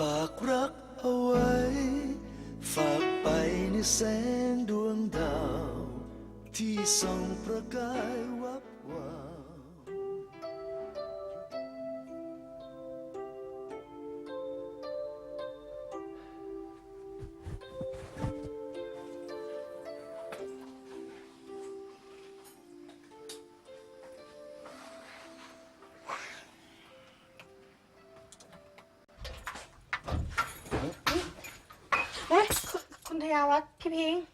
ฝากรักเอาไว้ ฝากไปในแสงดวงดาว ที่ส่องประกายวับวาว ทยาวัฒน์พี่พิงค์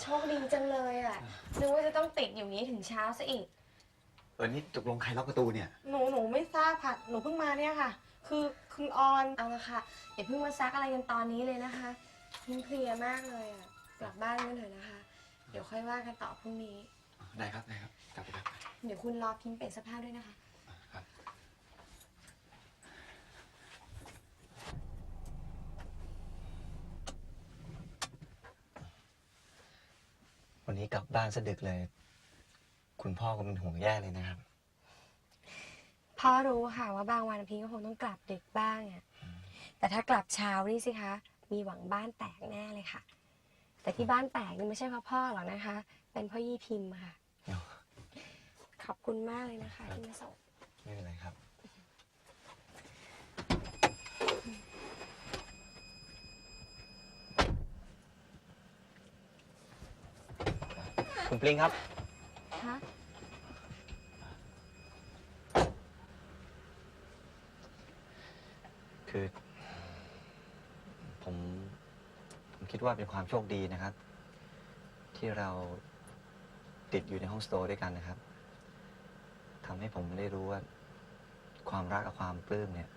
โชคดีจังเลยอะนึกว่าจะต้องติดอยู่นี้ถึงเช้าซะอีก เออนี่ตกลงใครล็อกประตูเนี่ย หนูหนูไม่ทราบค่ะ หนูเพิ่งมาเนี่ยค่ะ คือคุณออนเอาละค่ะอย่าเพิ่งมาซักอะไรกันตอนนี้เลยนะคะพิมเพลียมากเลยอะกลับบ้านกันเถอะนะคะ เดี๋ยวค่อยว่ากันต่อพรุ่งนี้ ได้ครับได้ครับ กลับไปครับ เดี๋ยวคุณรอพิมเปลี่ยนเสภาพด้วยนะคะ วันนี้กลับบ้านสะดึกเลย คุณพ่อก็เป็นห่วงแย่เลยนะครับ พ่อรู้ค่ะว่าบางวันพิงก็คงต้องกลับดึกบ้างอะแต่ถ้ากลับเช้านี่สิคะ มีหวังบ้านแตกแน่เลยค่ะ แต่ที่บ้านแตกนี่ไม่ใช่เพราะพ่อหรอกนะคะ เป็นเพ่อยี่พิมพ์ค่ะ ขอบคุณมากเลยนะคะ ที่มาส่งไม่เป็นไรครับ คุณปลิงครับคะคือ ผม ผมคิดว่าเป็นความโชคดีนะครับ ที่เราติดอยู่ในห้องสโตร์ด้วยกันนะครับทำให้ผมได้รู้ว่า ความรักกับความปลื้มเนี่ย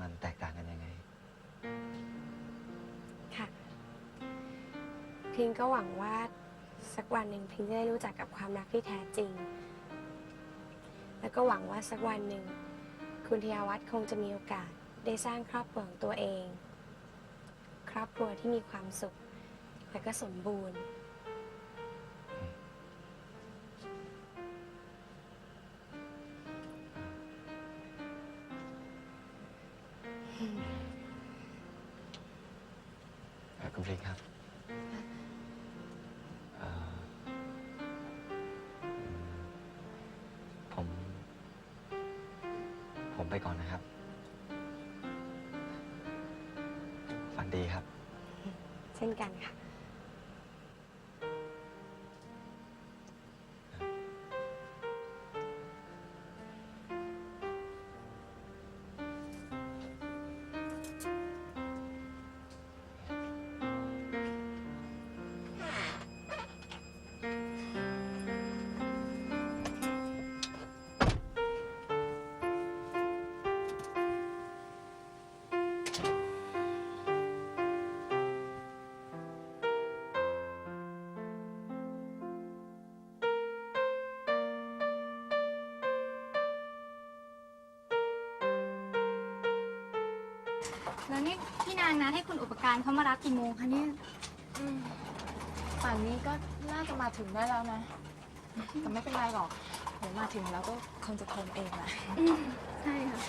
มันแตกต่างกันยังไง ค่ะพิงก็หวังว่า สักวันหนึ่งพิงจะได้รู้จักกับความรักที่แท้จริง แล้วก็หวังว่าสักวันหนึ่ง คุณธยาวัฒน์คงจะมีโอกาสได้สร้างครอบครัวของตัวเอง ครอบครัวที่มีความสุข และก็สมบูรณ์ ผมไปก่อนนะครับ ฝันดีครับ เช่นกันค่ะ แล้วนี่พี่นางนะให้คุณอุปการเขามารับกี่โมงคะเนี่ยป่านนี้ก็น่าจะมาถึงได้แล้วนะ แต่ไม่เป็นไรหรอก เดี๋ยวมาถึงแล้วก็คงจะทนเองแหละใช่ค่ะ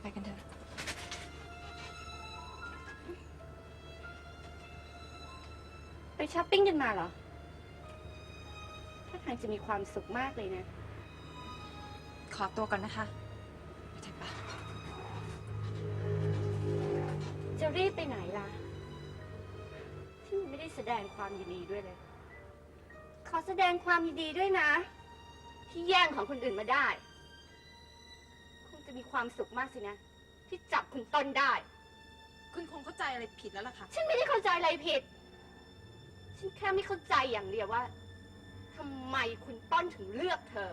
ไปกันเถอะ ไปช้อปปิ้งกันมาเหรอ ถ้าทางจะมีความสุขมากเลยนะ ขอตัวก่อนนะคะไปเถอะปะจะรีบไปไหนล่ะฉันยังไม่ได้แสดงความยินดีด้วยเลย ขอแสดงความยินดีด้วยนะ ที่แย่งของคนอื่นมาได้ คงจะมีความสุขมากสินะ ที่จับคุณต้นได้ คุณคงเข้าใจอะไรผิดแล้วล่ะค่ะ ฉันไม่ได้เข้าใจอะไรผิด ฉันแค่ไม่เข้าใจอย่างเดียวว่าทำไมคุณต้นถึงเลือกเธอ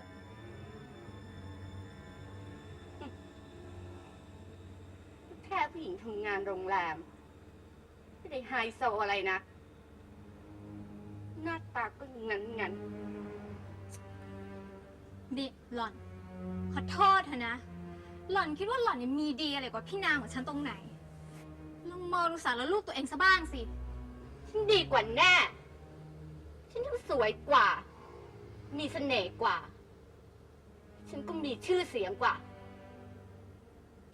หญิงทำงานโรงแรม ไม่ได้ไฮโซอะไรนะ หน้าตาก็งันงันดิหล่อน ขอโทษเถอะนะ หล่อนคิดว่าหล่อนเนี่ยมีดีอะไรกว่าพี่นางของฉันตรงไหน ลองมองดูสารลูกตัวเองซะบ้างสิๆฉันดีกว่าแน่ ฉันทั้งสวยกว่า มีเสน่ห์กว่า ฉันก็มีชื่อเสียงกว่า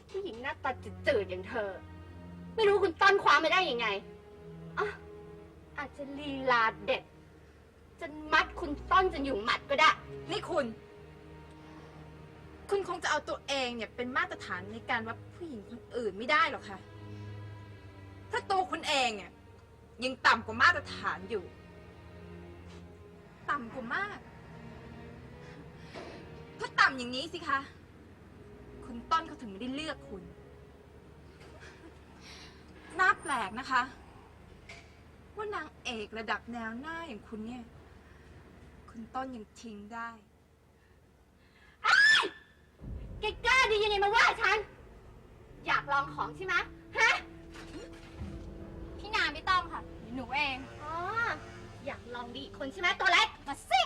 ผู้หญิงหน้าตาจืดๆอย่างเธอ ไม่รู้คุณต้อนคว้ามไม่ได้ยังไงอะอาจจะลีลาเด็ดจนมัดคุณต้อนจนอยู่หมัดก็ได้ นี่คุณ คุณคงจะเอาตัวเองเนี่ยเป็นมาตรฐานในการวัดผู้หญิงคนอื่นไม่ได้หรอกค่ะ ถ้าตัวคุณเองเนี่ยยังต่ำกว่ามาตรฐานอยู่ ต่ำกว่ามาก เพราะต่ำอย่างนี้สิคะ คุณต้นเขาถึงไม่ได้เลือกคุณ น่าแปลกนะคะ ว่านางเอกระดับแนวหน้าอย่างคุณเนี่ย คุณต้นยังทิ้งได้ แกกล้าดียังไงมาว่าฉัน อยากลองของใช่ไหมฮะ พี่นางไม่ต้องค่ะเดี๋ยวหนูเอง อ๋อ อยากลองดีอีกคนใช่ไหมตัวเล็กมาสิ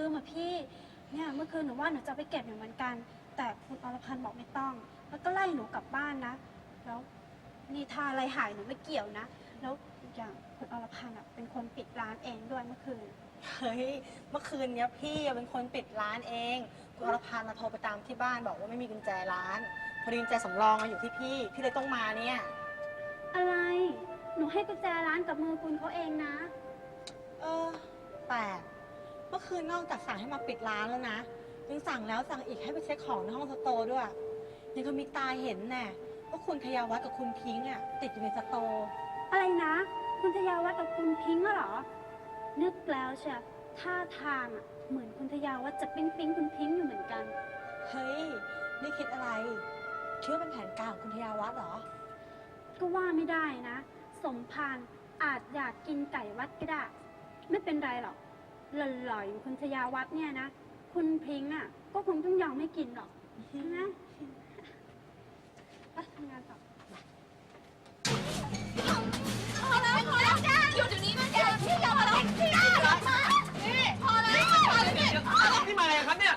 ลืมอะพี่ เนี่ยเมื่อคืนหนูว่าหนูจะเอาไปเก็บอยู่เหมือนกัน แต่คุณอรพันธ์บอกไม่ต้อง แล้วก็ไล่หนูกลับบ้านนะ แล้วนี่ถ้าอะไรหายหนูไม่เกี่ยวนะ แล้วอีกอย่างคุณอรพันธ์อะเป็นคนปิดร้านเองด้วยเมื่อคืน เฮ้ย เมื่อคืนเนี้ยพี่เป็นคนปิดร้านเอง คุณอรพันธ์มาโทรไปตามที่บ้านบอกว่าไม่มีกุญแจร้าน พอดีกุญแจสำรองมาอยู่ที่พี่ พี่เลยต้องมาเนี่ย อะไร หนูให้กุญแจร้านกับมือคุณเขาเองนะ เออแปลก เมื่อคืนนอกจากสั่งให้มาปิดร้านแล้วนะยังสั่งแล้วสั่งอีกให้ไปเช็คของในห้องสโตร์ด้วยยังก็มีตาเห็นแน่ว่าคุณทยาวัฒน์กับคุณพิงค์อะติดอยู่ในสโตร์อะไรนะ คุณทยาวัฒน์กับคุณพิงค์อะเหรอ นึกแล้วเชียท่าทางอะเหมือนคุณทยาวัฒน์จะปิ๊งปิ๊งคุณพิงค์อยู่เหมือนกัน เฮ้ยนี่คิดอะไรคิดว่าเป็นแผนการของคุณทยาวัฒน์เหรอ ก็ว่าไม่ได้นะ สมพานอาจอยากกินไก่วัดก็ได้ ไม่เป็นไรหรอก หล่อๆอย่คุณชยาวัดเนี่ยนะ คุณพิงค์อะ ก็คงต้องยอมไม่กินหรอกใช่ไหมไปทำงานต่อ พอแล้วพอแล้วจ้าหยุดเดี๋ยวนี้นะแกพี่ยอมมาแล้วพี่ยอมมานี่พอแล้วพอแล้วนี่นี่มาอะไรครับเนี่ย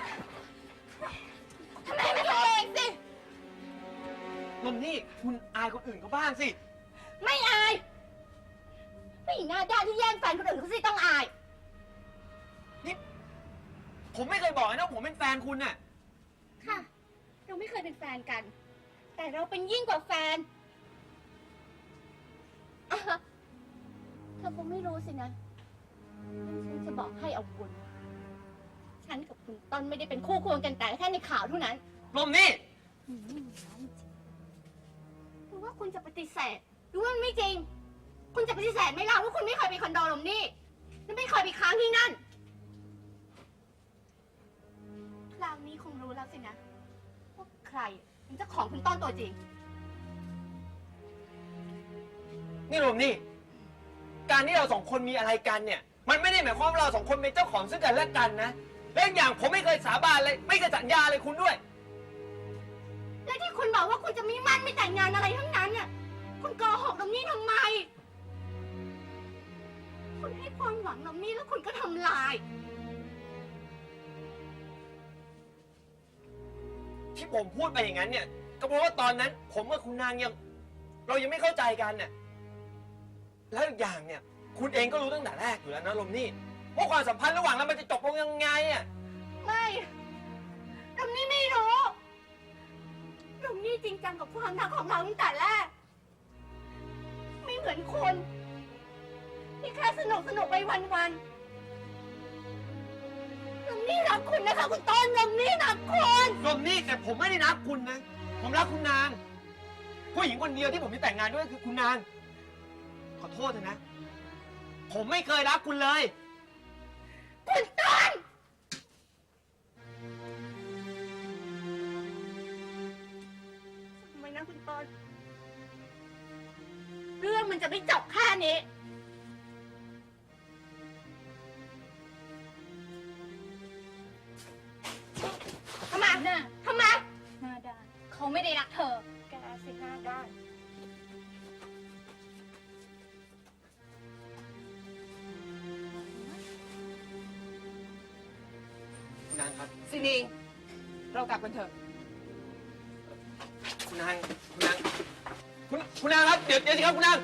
ทำไมไม่ทำเองสิ นนนี่คุณอายคนอื่นเขาบ้างสิ ไม่อายผู้หญิงหน้าด้านที่แย่งแฟนคนอื่นเขาสิต้องอาย ผมไม่เคยบอกเลยนะว่าผมเป็นแฟนคุณน่ะ ค่ะ เราไม่เคยเป็นแฟนกัน แต่เราเป็นยิ่งกว่าแฟนอะเธอคงไม่รู้สินะงั้นฉันจะบอกให้เอาบุญฉันกับคุณต้นไม่ได้เป็นคู่ควงกันแต่แค่ในข่าวเท่านั้นนมนี่หรือว่าคุณจะปฏิเสธหรือว่ามันไม่จริง คุณจะปฏิเสธไหม่ล่ะว่าคุณไม่เคยไปคอนโดลมนี่และไม่เคยไปค้างที่นั่น แล้วสินะว่าใครเป็นเจ้าของคุณต้นตัวจริง นี่นมนี่ การที่เราสองคนมีอะไรกันเนี่ย มันไม่ได้หมายความว่าเราสองคนเป็นเจ้าของซึ่งกันและกันนะ และอีกอย่างผมไม่เคยสาบานเลย ไม่เคยสัญญาเลยคุณด้วย และที่คุณบอกว่าคุณจะไม่มั่นไม่แต่งงานอะไรทั้งนั้นน่ะคุณโกหกลมนี่ทำไม คุณให้ความหวังลมนี่แล้วคุณก็ทำลาย ผมพูดไปอย่างนั้นเนี่ย ก็เพราะว่าตอนนั้น ผมกับคุณนางยัง เรายังไม่เข้าใจกันเนี่ยแล้วอีกอย่างเนี่ย คุณเองก็รู้ตั้งแต่แรกอยู่แล้วนะลมนี่ว่าความสัมพันธ์ระหว่างเรามันจะจบลงยังไงอะไม่ลมนี่ไม่รู้ลมนี่จริงจังกับความรักของเราตั้งแต่แรก ไม่เหมือนคุณที่แค่สนุกสนุกไปวันๆลม นี่รักคุณนะคะคุณต้นลมนี่รักคุณลมนี่แต่ผมไม่ได้รักคุณนะ ผมรักคุณนาง ผู้หญิงคนเดียวที่ผมจะแต่งงานด้วยคือคุณนาง ขอโทษเถอะนะ ผมไม่เคยรักคุณเลย คุณต้นทำไมนะคุณต้น เรื่องมันจะไม่จบแค่นี้ นางครับ ซินี เรากลับกันเถอะ คุณนาง คุณนาง คุณคุณนางครับ เดี๋ยวเดี๋ยวสิครับคุณนาง